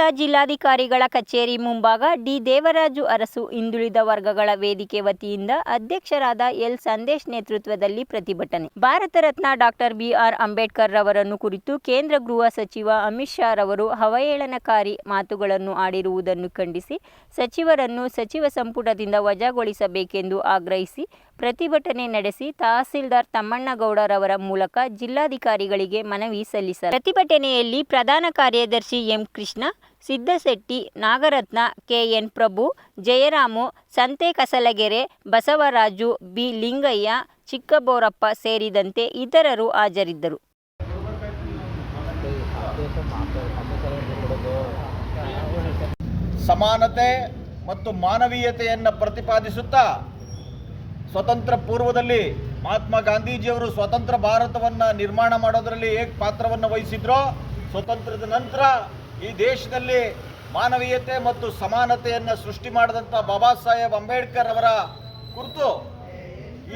ಮಂಡ್ಯದ ಜಿಲ್ಲಾಧಿಕಾರಿಗಳ ಕಚೇರಿ ಮುಂಭಾಗ ಡಿ. ದೇವರಾಜು ಅರಸು ಹಿಂದುಳಿದ ವರ್ಗಗಳ ವೇದಿಕೆ ವತಿಯಿಂದ ಅಧ್ಯಕ್ಷರಾದ ಎಲ್. ಸಂದೇಶ್ ನೇತೃತ್ವದಲ್ಲಿ ಪ್ರತಿಭಟನೆ. ಭಾರತ ರತ್ನ ಡಾಕ್ಟರ್ ಬಿಆರ್ ಅಂಬೇಡ್ಕರ್ ರವರನ್ನು ಕುರಿತು ಕೇಂದ್ರ ಗೃಹ ಸಚಿವ ಅಮಿತ್ ಶಾ ರವರು ಅವಹೇಳನಕಾರಿ ಮಾತುಗಳನ್ನು ಆಡಿರುವುದನ್ನು ಖಂಡಿಸಿ, ಸಚಿವರನ್ನು ಸಚಿವ ಸಂಪುಟದಿಂದ ವಜಾಗೊಳಿಸಬೇಕೆಂದು ಆಗ್ರಹಿಸಿ ಪ್ರತಿಭಟನೆ ನಡೆಸಿ ತಹಸೀಲ್ದಾರ್ ತಮ್ಮಣ್ಣಗೌಡರವರ ಮೂಲಕ ಜಿಲ್ಲಾಧಿಕಾರಿಗಳಿಗೆ ಮನವಿ ಸಲ್ಲಿಸಿದರು ಪ್ರತಿಭಟನೆಯಲ್ಲಿ ಪ್ರಧಾನ ಕಾರ್ಯದರ್ಶಿ M. Krishna Siddashetty Nagaratna, KN Prabhu, Jayaramu Santhe Kasalagere Basavaraju, B Lingaiah, Chikkaborappa ಸೇರಿದಂತೆ ಇತರರು ಹಾಜರಿದ್ದರು. ಸಮಾನತೆ ಮತ್ತು ಮಾನವೀಯತೆಯನ್ನು ಪ್ರತಿಪಾದಿಸುತ್ತಾ ಸ್ವತಂತ್ರ ಪೂರ್ವದಲ್ಲಿ ಮಹಾತ್ಮ ಗಾಂಧೀಜಿಯವರು ಸ್ವತಂತ್ರ ಭಾರತವನ್ನು ನಿರ್ಮಾಣ ಮಾಡೋದರಲ್ಲಿ ಹೇಗೆ ಪಾತ್ರವನ್ನು ವಹಿಸಿದ್ರೋ, ಸ್ವತಂತ್ರದ ನಂತರ ಈ ದೇಶದಲ್ಲಿ ಮಾನವೀಯತೆ ಮತ್ತು ಸಮಾನತೆಯನ್ನು ಸೃಷ್ಟಿ ಮಾಡಿದಂಥ ಬಾಬಾ ಸಾಹೇಬ್ ಅಂಬೇಡ್ಕರ್ ಅವರ ಕುರಿತು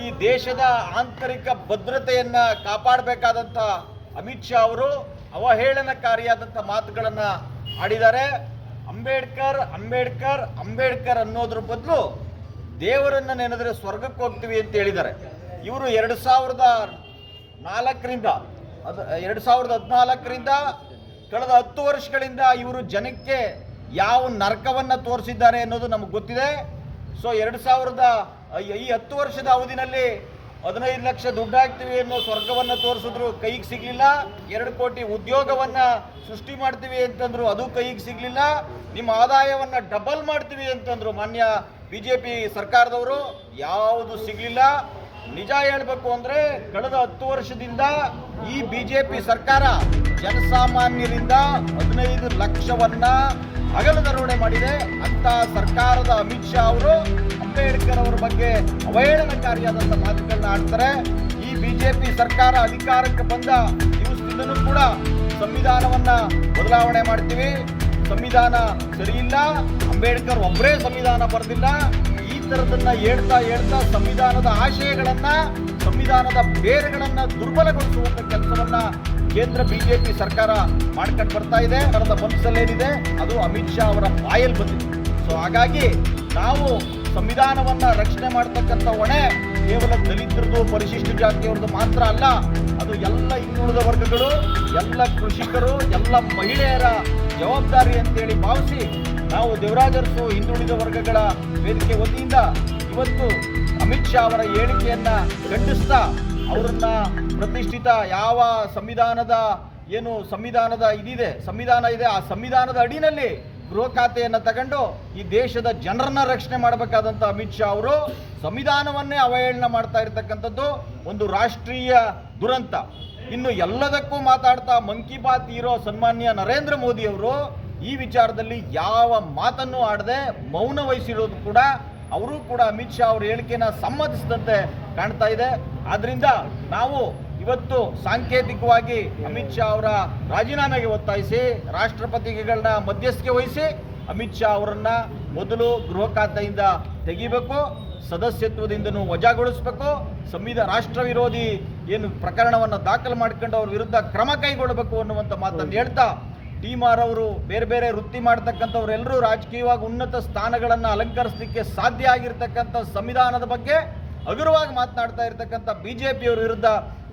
ಈ ದೇಶದ ಆಂತರಿಕ ಭದ್ರತೆಯನ್ನು ಕಾಪಾಡಬೇಕಾದಂಥ ಅಮಿತ್ ಶಾ ಅವರು ಅವಹೇಳನಕಾರಿಯಾದಂಥ ಮಾತುಗಳನ್ನು ಆಡಿದ್ದಾರೆ. ಅಂಬೇಡ್ಕರ್ ಅಂಬೇಡ್ಕರ್ ಅಂಬೇಡ್ಕರ್ ಅನ್ನೋದ್ರ ಬದಲು ದೇವರನ್ನು ನೆನೆದರೆ ಸ್ವರ್ಗಕ್ಕೆ ಹೋಗ್ತೀವಿ ಅಂತ ಹೇಳಿದ್ದಾರೆ. ಇವರು ಎರಡು ಸಾವಿರದ ನಾಲ್ಕರಿಂದ, ಅದು, ಎರಡು ಸಾವಿರದ ಹದಿನಾಲ್ಕರಿಂದ ಕಳೆದ ಹತ್ತು ವರ್ಷಗಳಿಂದ ಇವರು ಜನಕ್ಕೆ ಯಾವ ನರಕವನ್ನು ತೋರಿಸಿದ್ದಾರೆ ಅನ್ನೋದು ನಮಗೆ ಗೊತ್ತಿದೆ. ಸೊ ಎರಡು ಸಾವಿರದ ಈ- ಹತ್ತು ವರ್ಷದ ಅವಧಿನಲ್ಲಿ ಹದಿನೈದು ಲಕ್ಷ ದುಡ್ಡು ಹಾಕ್ತೀವಿ ಅನ್ನೋ ಸ್ವರ್ಗವನ್ನು ತೋರಿಸಿದ್ರು ಕೈಗೆ ಸಿಗಲಿಲ್ಲ. ಎರಡು ಕೋಟಿ ಉದ್ಯೋಗವನ್ನು ಸೃಷ್ಟಿ ಮಾಡ್ತೀವಿ ಅಂತಂದ್ರು ಅದು ಕೈಗೆ ಸಿಗಲಿಲ್ಲ. ನಿಮ್ಮ ಆದಾಯವನ್ನು ಡಬಲ್ ಮಾಡ್ತೀವಿ ಅಂತಂದ್ರು ಮಾನ್ಯ ಬಿ ಜೆ ಪಿ ಸರ್ಕಾರದವರು, ಯಾವುದು ಸಿಗಲಿಲ್ಲ. ನಿಜ ಹೇಳಬೇಕು ಅಂದರೆ ಕಳೆದ ಹತ್ತು ವರ್ಷದಿಂದ ಈ ಬಿ ಜೆ ಪಿ ಸರ್ಕಾರ ಜನಸಾಮಾನ್ಯರಿಂದ ಹದಿನೈದು ಲಕ್ಷವನ್ನ ಹಗಲು ದರೋಡೆ ಮಾಡಿದೆ. ಅಂತ ಸರ್ಕಾರದ ಅಮಿತ್ ಶಾ ಅವರು ಅಂಬೇಡ್ಕರ್ ಅವರ ಬಗ್ಗೆ ಅವಹೇಳನಕಾರಿಯಾದಂಥ ಮಾತುಗಳನ್ನ ಆಡ್ತಾರೆ. ಈ ಬಿಜೆಪಿ ಸರ್ಕಾರ ಅಧಿಕಾರಕ್ಕೆ ಬಂದ ದಿವಸದಿಂದಲೂ ಕೂಡ ಸಂವಿಧಾನವನ್ನ ಬದಲಾವಣೆ ಮಾಡ್ತೀವಿ. ಸಂವಿಧಾನ ಸರಿಯಿಲ್ಲ. ಅಂಬೇಡ್ಕರ್ ಒಬ್ಬರೇ ಸಂವಿಧಾನ ಬರೆದಿಲ್ಲ. ಈ ಥರದನ್ನ ಹೇಳ್ತಾ ಹೇಳ್ತಾ ಸಂವಿಧಾನದ ಆಶಯಗಳನ್ನ, ಸಂವಿಧಾನದ ಬೇರುಗಳನ್ನ ದುರ್ಬಲಗೊಳಿಸುವಂತ ಕೆಲಸವನ್ನ ಕೇಂದ್ರ ಬಿಜೆಪಿ ಸರ್ಕಾರ ಮಾಡ್ಕೊಂಡು ಬರ್ತಾ ಇದೆ. ಅವರದ ಮನಸ್ಸಲ್ಲೇನಿದೆ ಅದು ಅಮಿತ್ ಶಾ ಅವರ ಬಾಯಲ್ಲಿ ಬಂದಿದೆ. ಸೊ ಹಾಗಾಗಿ ನಾವು ಸಂವಿಧಾನವನ್ನ ರಕ್ಷಣೆ ಮಾಡ್ತಕ್ಕಂಥ ಹೊಣೆ ಕೇವಲ ದಲಿತರದು, ಪರಿಶಿಷ್ಟ ಜಾತಿಯವ್ರದ್ದು ಮಾತ್ರ ಅಲ್ಲ, ಅದು ಎಲ್ಲ ಇನ್ನುಳಿದ ವರ್ಗಗಳು, ಎಲ್ಲ ಕೃಷಿಕರು, ಎಲ್ಲ ಮಹಿಳೆಯರ ಜವಾಬ್ದಾರಿ ಅಂತೇಳಿ ಭಾವಿಸಿ ನಾವು ದೇವರಾಜರಸು ಹಿಂದುಳಿದ ವರ್ಗಗಳ ವೇದಿಕೆ ವತಿಯಿಂದ ಇವತ್ತು ಅಮಿತ್ ಶಾ ಅವರ ಹೇಳಿಕೆಯನ್ನ ಖಂಡಿಸ್ತಾ ಅವರನ್ನ ಪ್ರತಿಷ್ಠಿತ ಯಾವ ಸಂವಿಧಾನದ ಏನು ಸಂವಿಧಾನದ ಇದಿದೆ, ಸಂವಿಧಾನ ಇದೆ, ಆ ಸಂವಿಧಾನದ ಅಡಿನಲ್ಲಿ ಗೃಹ ಖಾತೆಯನ್ನು ತಗೊಂಡು ಈ ದೇಶದ ಜನರನ್ನ ರಕ್ಷಣೆ ಮಾಡಬೇಕಾದಂಥ ಅಮಿತ್ ಶಾ ಅವರು ಸಂವಿಧಾನವನ್ನೇ ಅವಹೇಳನ ಮಾಡ್ತಾ ಇರತಕ್ಕಂಥದ್ದು ಒಂದು ರಾಷ್ಟ್ರೀಯ ದುರಂತ. ಇನ್ನು ಎಲ್ಲದಕ್ಕೂ ಮಾತಾಡ್ತಾ ಮನ್ ಕಿ ಬಾತ್ ಇರೋ ಸನ್ಮಾನ್ಯ ನರೇಂದ್ರ ಮೋದಿ ಅವರು ಈ ವಿಚಾರದಲ್ಲಿ ಯಾವ ಮಾತನ್ನು ಆಡದೆ ಮೌನ ವಹಿಸಿರೋದು ಕೂಡ ಅವರು ಕೂಡ ಅಮಿತ್ ಶಾ ಅವರ ಹೇಳಿಕೆನ ಸಮ್ಮತಿಸಿದಂತೆ ಕಾಣ್ತಾ ಇದೆ. ಆದ್ರಿಂದ ನಾವು ಇವತ್ತು ಸಾಂಕೇತಿಕವಾಗಿ ಅಮಿತ್ ಶಾ ಅವರ ರಾಜೀನಾಮೆಗೆ ಒತ್ತಾಯಿಸಿ, ರಾಷ್ಟ್ರಪತಿಗಳನ್ನ ಮಧ್ಯಸ್ಥಿಕೆ ವಹಿಸಿ ಅಮಿತ್ ಶಾ ಅವರನ್ನ ಮೊದಲು ಗೃಹ ಖಾತೆಯಿಂದ ತೆಗಿಬೇಕು, ಸದಸ್ಯತ್ವದಿಂದನೂ ವಜಾಗೊಳಿಸಬೇಕು, ಸಂವಿಧಾನ ರಾಷ್ಟ್ರ ವಿರೋಧಿ ಏನು ಪ್ರಕರಣವನ್ನು ದಾಖಲು ಮಾಡಿಕೊಂಡು ಅವ್ರ ವಿರುದ್ಧ ಕ್ರಮ ಕೈಗೊಳ್ಳಬೇಕು ಅನ್ನುವಂಥ ಮಾತನ್ನು ಹೇಳ್ತಾ ಟೀಮಾರ್ ಅವರು ಬೇರೆ ಬೇರೆ ವೃತ್ತಿ ಮಾಡ್ತಕ್ಕಂಥವ್ರೆಲ್ಲರೂ ರಾಜಕೀಯವಾಗಿ ಉನ್ನತ ಸ್ಥಾನಗಳನ್ನು ಅಲಂಕರಿಸಲಿಕ್ಕೆ ಸಾಧ್ಯ ಆಗಿರ್ತಕ್ಕಂಥ ಸಂವಿಧಾನದ ಬಗ್ಗೆ ಹಗುರವಾಗಿ ಮಾತನಾಡ್ತಾ ಇರತಕ್ಕಂಥ ಬಿ ಜೆ ಪಿಯವ್ರ ವಿರುದ್ಧ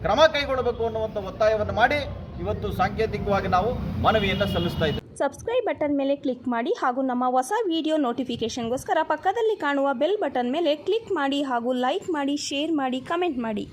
ಕ್ರಮ ಕೈಗೊಳ್ಳಬೇಕು ಅನ್ನುವಂಥ ಒತ್ತಾಯವನ್ನು ಮಾಡಿ ಇವತ್ತು ಸಾಂಕೇತಿಕವಾಗಿ ನಾವು ಮನವಿಯನ್ನು ಸಲ್ಲಿಸ್ತಾ ಇದ್ದೇವೆ. ಸಬ್ಸ್ಕ್ರೈಬ್ ಬಟನ್ ಮೇಲೆ ಕ್ಲಿಕ್ ಮಾಡಿ ಹಾಗೂ ನಮ್ಮ ಹೊಸ ವಿಡಿಯೋ ನೋಟಿಫಿಕೇಷನ್ಗೋಸ್ಕರ ಪಕ್ಕದಲ್ಲಿ ಕಾಣುವ ಬೆಲ್ ಬಟನ್ ಮೇಲೆ ಕ್ಲಿಕ್ ಮಾಡಿ ಹಾಗೂ ಲೈಕ್ ಮಾಡಿ ಶೇರ್ ಮಾಡಿ ಕಮೆಂಟ್ ಮಾಡಿ.